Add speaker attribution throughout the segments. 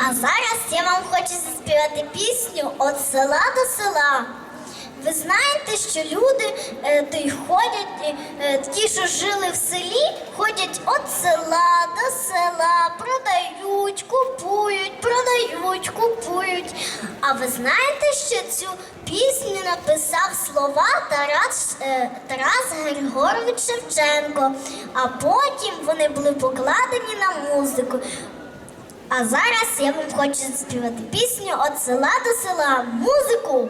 Speaker 1: А зараз я вам хочу заспівати пісню От села до села. Ви знаєте, що люди е, то й ходять, е, е, ті, що жили в селі, ходять от села до села, продають, купують, продають, купують. А ви знаєте, що цю пісню написав слова Тарас, Тарас Григорович Шевченко, а потім вони були покладені на музику. А зараз я вам хочу співати пісню «От села до села музику.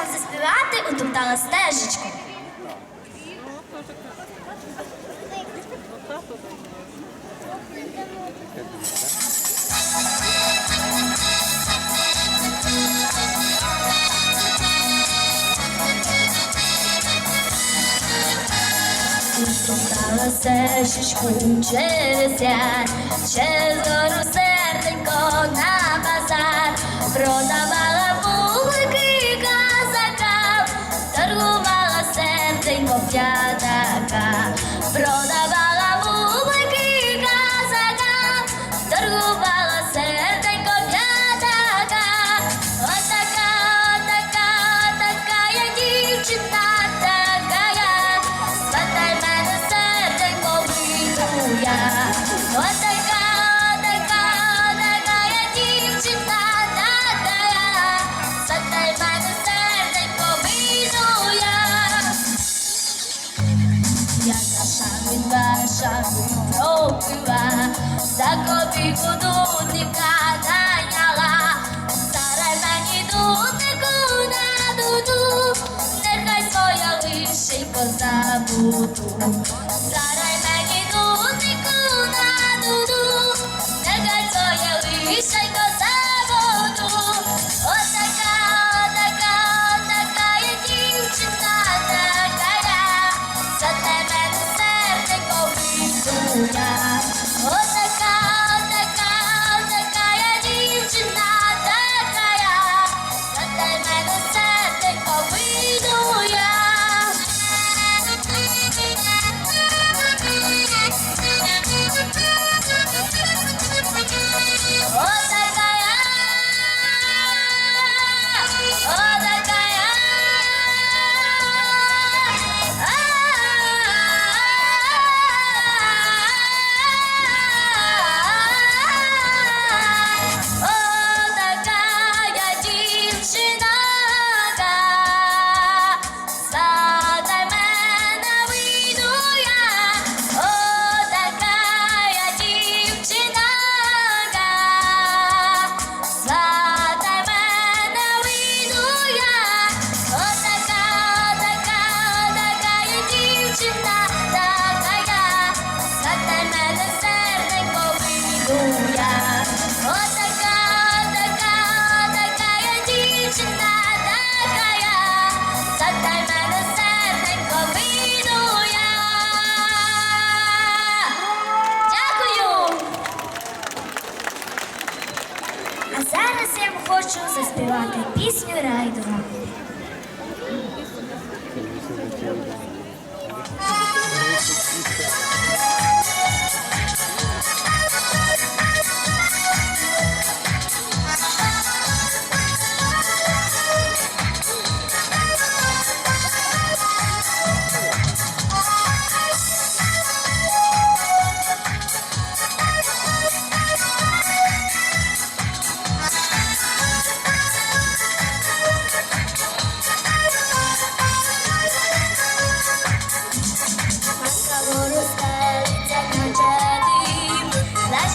Speaker 1: почав заспівати, утоптала стежечку. Утоптала стежечку через я, через гору серденько на Λέω φίλοι του Κινδύνου. Зараз я вам хочу заспівати пісню Райдуга.